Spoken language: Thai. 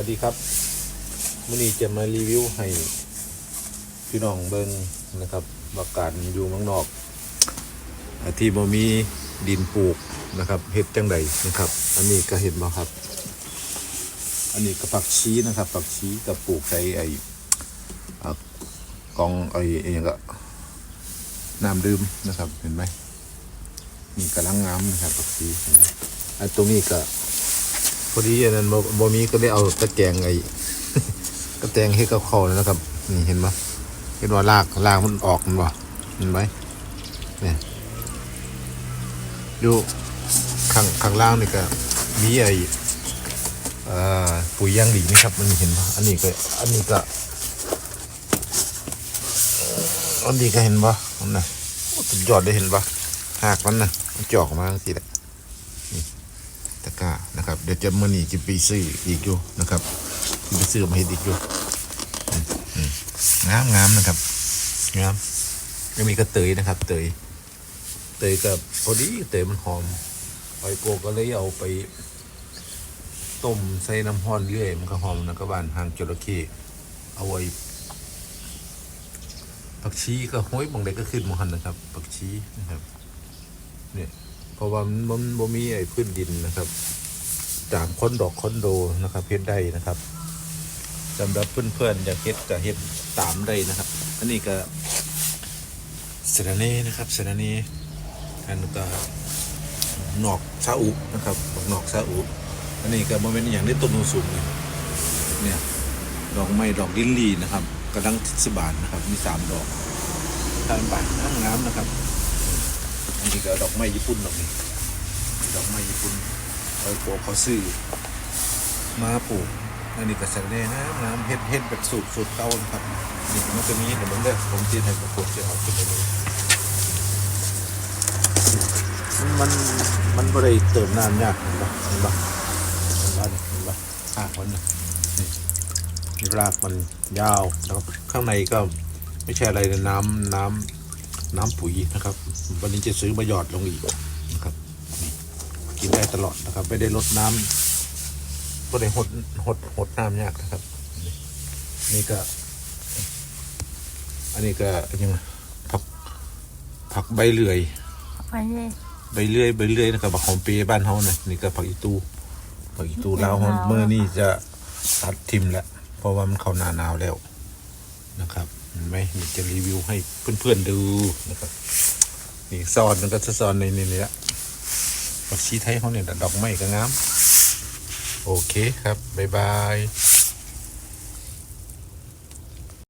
วัสดีครับมื่อนี้จะมารีวิวให้พี่น้องเบิงนะครับว่าการอยู่เมืองนอกอาที่บ่มีดินปลูกนะครับเฮ็ดจังใดนะครับ อันนี้ก็เห็นบ่ครับ อันนี้ก็ปักชีนะครับปักชีกับปลูกใส่ไอ้กองไอ้ไอ้หยังก็น้ำดื่มนะครับเห็นไหมนี่กำลังงามนะครับปักชีอันตรงนี้ก็ อดีอันนั้นบ่บ่มีก็เลยเอาตะแกรงไอ้ตะแกรงเฮ็ดกับข้าวนั่นะครับ นี่เห็นไหมเห็นว่าลากลากมันออกมันบ่เห็นไหมเนี่ยอยู่ข้างข้างล่างนี่ก็มีไอ้ปุ๋ยยางดีนี่ครับ มันเห็นปะอันนี้ก็ อันนี้ก็อันนี้ก็เห็นปะมันนะสุดยอดได้เห็นปะหากมันน่ะมันจอกมาสิแหละ เดี๋ยวจะมือนี้จะไปซื้ออีกอยู่นะครับจะไปซื้อมาเห็ดอีกอยู่งามงามนะครับงามยังมีกระเตยนะครับ เตย เตยกับพอดีเตยมันหอมไอยโกก็เลยเอาไปต้มใส่น้ำห้อนเรื่อยมันก็หอมนะก็บานหางจระเข้เอาไว้ผักชีก็ห้อยบางใดก็ขึ้นมหันนะครับผักชีนะครับ เนี่ยเพราะว่ามันบ่มีไอ้พื้นดินนะครับ จากคอนดอกคอนโดนะครับเฮ็ดได้นะครับสำหรับเพื่อนๆอยากเฮ็ดก็เฮ็ดตามได้นะครับ อันนี้ก็เสนาเน่นะครับเสนาเน่อันก็หนอกซาอุนะครับหนอกซาอุอันนี้ก็บ่แม่นอย่างที่ต้นสูงเนี่ยดอกไม้ดอกลิลลี่นะครับกำลังสิศบานนะครับมีสามดอกทานบานงามๆนะครับ อันนี้ก็ดอกไม้ญี่ปุ่นดอกนี้ดอกไม้ญี่ปุ่น อาโปเขาซื้อมาปลูกอันนี้ก็แสดงนะน้ำเฮ็ดเฮ็ดแบบสูตรสูตรเก่าครับนี่มันจะมีเห็นมันเด้อผมจีนให้ประกวดจะเอาขึ้นไปเลยมันมันบ่ได้เติมน้ำยากเห็นปะเห็นปะเห็นปะเห็นปะรากมันน่ะนี่รากมันยาวแล้วข้างในก็ไม่ใช่อะไรน้ำน้ำน้ำปุ๋ยนะครับ วันนี้จะซื้อมาหยอดลงอีก ได้ตลอดนะครับ ไม่ได้ลดน้ำก็ได้หดหดหดน้ำยากนะครับนี่นี่ก็ อันนี้ก็ยังผักผักใบเลื่อยไปเลยใบเลื่อยใบเลื่อยนะครับผักหอมเปรย์บ้านเฮานะนี่ก็ผักอีตูผักอีตูลาวเฮาเมื่อนี่จะตัดทิมแล้วเพราะว่ามันเข้าหน้าหนาวแล้วนะครับเห็นไหมนี่จะรีวิวให้เพื่อนๆดูนะครับนี่ซอนมันก็จะซอนในนี่นี่ละ ผักชีไทยเขาเนี่ยดอกไม้ก็งาม โอเคครับ บ๊ายบาย